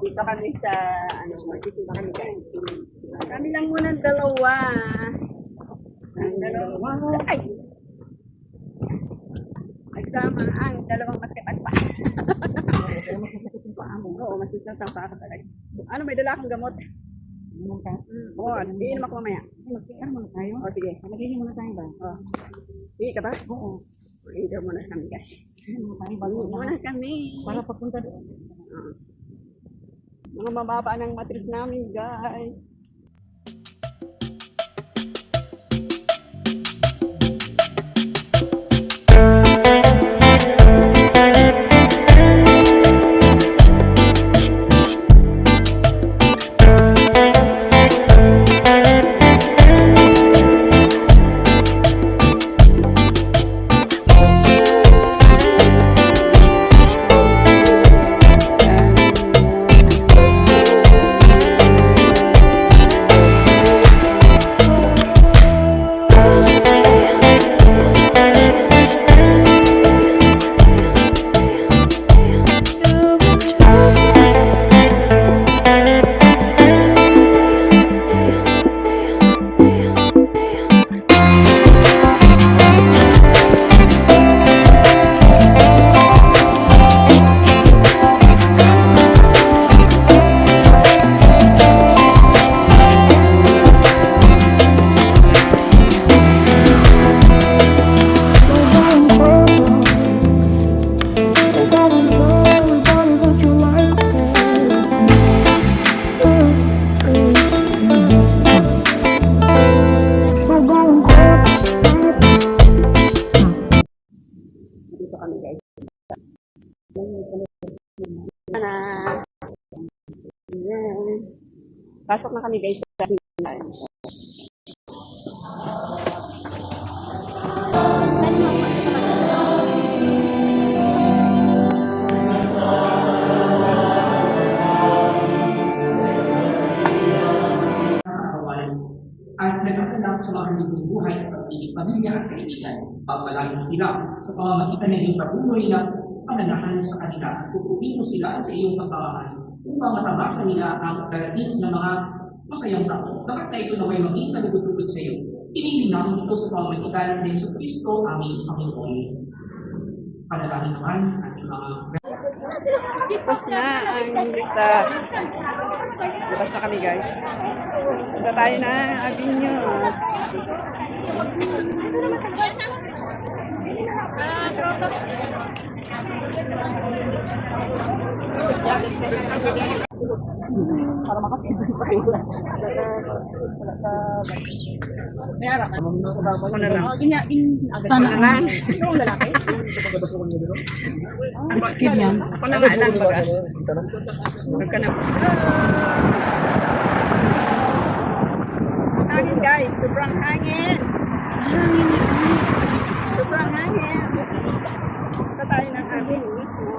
Dito kami sa, ano, magsisimba kami guys. Kami lang muna ang dalawa. Ang dalawa. Ay! Nagsama ang dalawang maskipan pa. Pero mas masakit yung paa mo. Oo, masisang ang pa ako talaga. Ano, may dala akong gamot. Ano ka? Mm, Oo, iinom ako mamaya. Ay, mag-CR muna tayo. O, sige. Magiging muna tayo ba? O. Sige ka ba? Oo. Iinom muna kami guys. Muna kami. Para pagpunta doon. Oo. Mga mababa ng matris namin guys. Pasok na kami guys. sa kawan at nagkakalap sa mga handing buhay at pag-ibig pamilya at kaibigan. Pagpalain sila sa pamamagitan ng iyong patuloy na pananahan sa kanila at tutukin mo sila sa iyong kapakanan upang matabasa nila ang darating na mga masayang taon. Dapat na ito naway maging kalugod-lugod sa iyo. Pinili namin ito sa pamamagitan ng Yesu Kristo, aming Panginoon. Panalangin naman sa ating mga Tapos na ang lista. Labas na kami guys. Punta tayo na Avenue. Para makasimpan pa. Ako na lang. Sana lang. Yung lalaki? It's kid yan. Ako na nga lang baga. Huwag ka na. Hangin guys. Sobrang hangin. Sobrang hangin. Punta tayo ng Avenue mismo.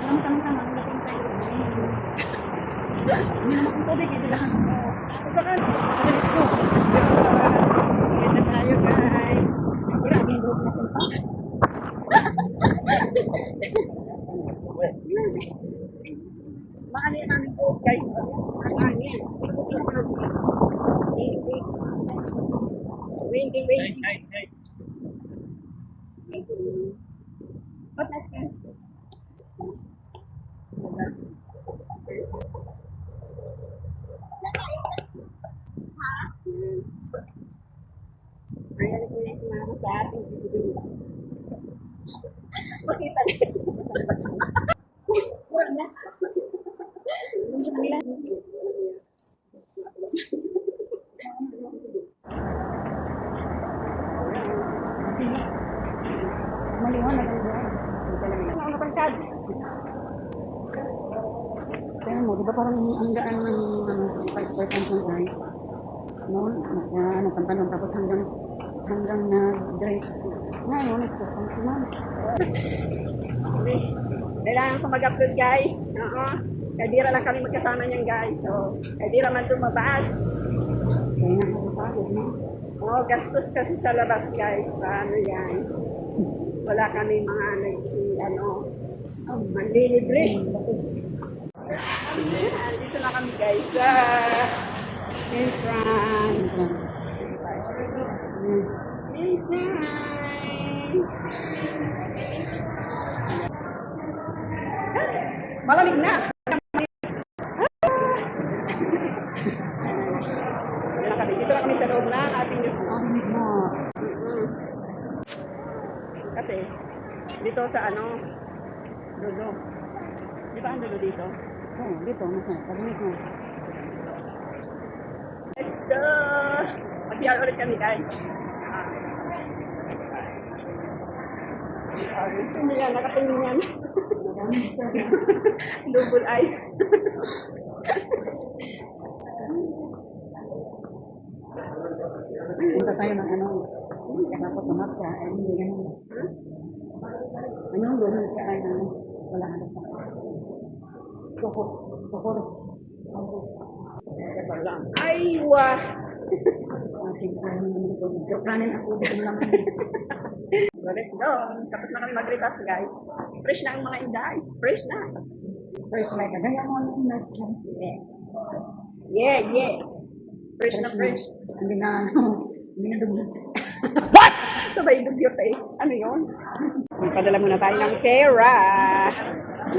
Alam ka naman ang dating sa'yo. Hindi naman kung tubig, hindi lang. Sobrang hangin. Let's go. Let's go. Ganda tayo guys. Grabe group natin pa. Maano yung namin po guys. Ang hangin. Kasi Windy, windy. Ba't natin? Ayan po yung sumama sa ating video. Makita na. Wala. Sa kanila. Kasi maliwanag ang buhay. Ang matangkad. Kaya mo, di ba parang ang gaan ng ano, pa-sport ang sunday? No, nagka, nagpantalon tapos hanggang hanggang na-dress. Ngayon, sport ang suman. Kailangan ko mag-upload guys. Oo. Kaya bira lang kami magkasama niyan guys. So, kaya bira man lumabas. Kaya no? Oh, gastos kasi sa labas guys. Paano yan? Wala kami mga nag, ano, manlilibre. Ayan, Dito na kami guys sa. Entrance. Malamig na. Dito na kami. Na sa loob na ating news Ako mismo. Kasi, dito sa ano, dulo. Di ba ang dulo dito? Oo, dito, nasa, sabi mismo. Let's go! Mag-CR ulit kami, guys. Hindi yan, nakatingin sa Double eyes. Punta tayo ng ano, tapos sa Maksa, ay hindi ganun. Ayun, doon sa ano, wala ka sa. Saka lang. Ay, wah! Sa ating ano naman nagkapranin ako dito lang. So, let's go. Tapos na kami mag-relax, guys. Fresh na ang mga inday. Fresh na. First like, kagaya mo ng last time. Yeah, yeah. Fresh na fresh. Hindi na, ano, hindi na dugyot. Sabay dugyot eh. Ano yun? Padala muna tayo ng pera.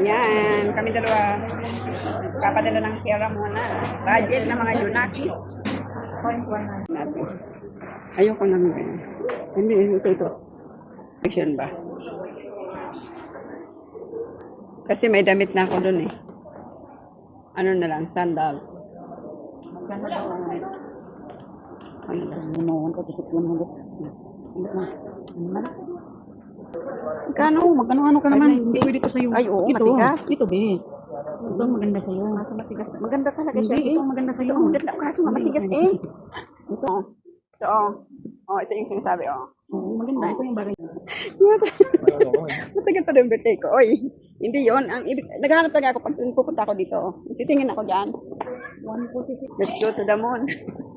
Yan. Kami dalawa. Papadala ng pera muna. Budget ng mga Yunakis. Ayoko lang ganyan. Hindi, ito, ito. Vision ba? Kasi may damit na ako dun eh. Ano na lang, sandals. Magkano ba ang Ano sa lang. mo, 146, 100. Ano na? Ano na? Kano? Magkano-ano ka naman? Hindi. Pwede ko sa'yo. Ay, oo, ito, matigas. Ito, be. Ito, maganda sa'yo. Kaso matigas. Maganda talaga Hindi, siya eh. ito maganda sa'yo. Ito maganda. Kaso nga matigas eh. Ito. Ito oh. Oh, ito yung sinasabi oh. Oo, maganda. Ito yung bagay. Matagal pa yung birthday ko. Oy, hindi yon Ang ibig, naghahanap talaga ako pag pupunta ako dito. Titingin ako dyan. 146. Let's go to the moon.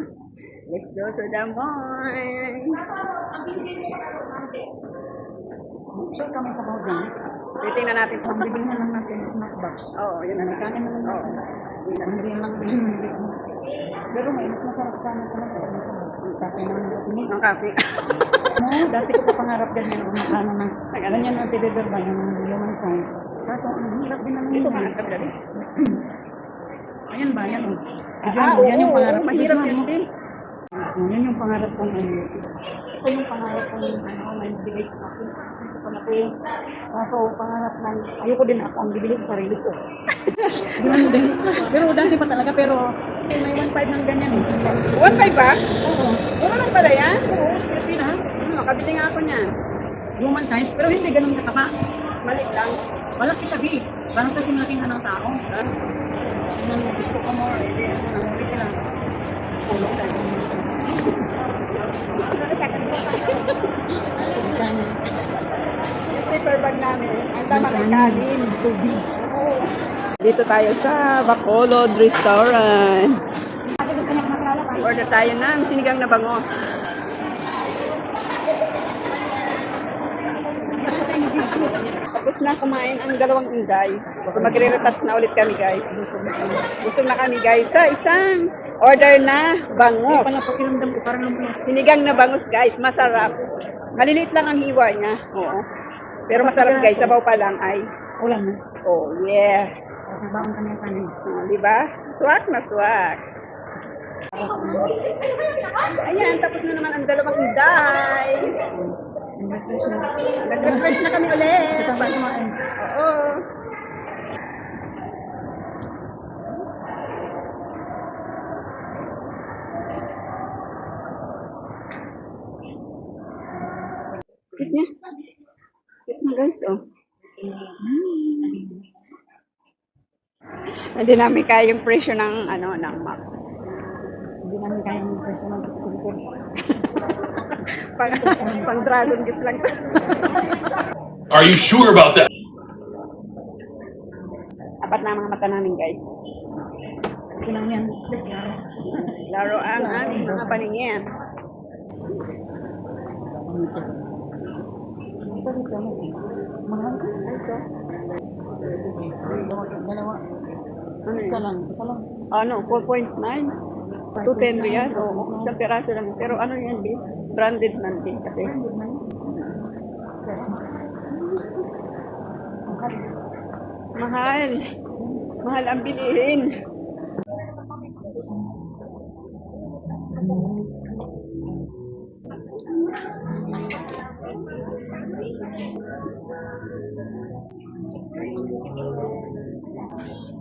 Let's go to the moon. Sure kami sa kao dyan. Titingnan natin. Ang bibili na lang natin is snack box. Oo, oh, yun na. Nakain na lang natin. Hindi lang. Pero may mas masarap sana ko na start na naman natin. Ang kape. No, dati ko pa pangarap ganyan kung makano ng ganyan ang deliver ba yung human size. Kaso ang hirap din naman Dito yun. ka, askan dali. Ayan ba, yan o. Ah, yan yung pangarap. mahirap yan mo. din. Oh, yan yung pangarap kong ano. Ito yung pangarap kong ano, may bigay sa akin. Ito pa na po yung kaso pangarap ng, ayoko din ako ang bibili sa sarili ko. Ganun din. Pero dati pa talaga, pero may 1.5 ng ganyan eh. 1.5 ba? Oo. Mura lang pala yan? Oo, sa Pilipinas. Hmm, makabili nga ako niyan. Human size, pero hindi ganun kataba. Malik lang. Malaki siya, Bi. Parang kasing laki na ng tao. Tingnan mo, gusto ko more. Hindi, ano, nangulit sila. Tulog tayo. Yung paper bag namin, ang tama ng kanin. Tubig. Dito tayo sa Bacolod Restaurant. Ate, gusto niya kumakalala pa? Order tayo ng sinigang na bangos. Tapos na kumain ang dalawang inday. So magre-retouch na ulit kami guys. Busog na kami guys sa isang order na bangos. pa na pakiramdam ko, parang. Sinigang na bangus guys, masarap. Maliliit lang ang hiwa niya. Oo. Pero masarap guys, sabaw pa lang ay. Ulan na. Oh, yes. Kami ang kanin. Oh, di ba? Swak na swak. Ayan, tapos na naman ang dalawang inday. Nag-refresh na. Nag-refresh na kami ulit. Ba kumain? Oo. Cute niya. Cute niya guys, oh. Hindi namin kaya yung presyo ng, ano, ng Max. Kaya ng personal sa Pilipin. Pang, pang dragon gift lang to. Are you sure about that? Apat na mga mata namin, guys. Ito lang yan. Just klaro. Laro ang aming mga paningin. Mahal ka. Ito. Dalawa. Ano Isa lang. Isa lang. Ano, 4.9? 210 riyal? Oo, isang piraso lang. Pero ano yan, di? Branded man din kasi. Mahal. Mahal ang bilihin.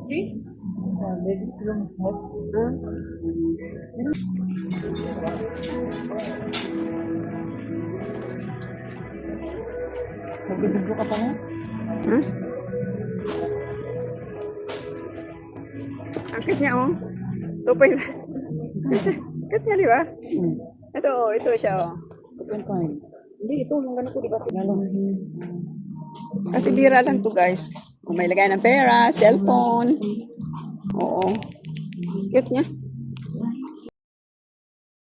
See? Ladies lang. Huh? Nagbibigyo ka pa nga? Huh? Ang cute niya, oh. Tupoy. cute niya, di ba? Hmm. Ito, oh. Ito siya, oh. Open time. Hindi, ito yung ganito, di ba? Lalong. Kasi bira lang to, guys. Kung may lagay ng pera, cellphone. Oo. Cute niya.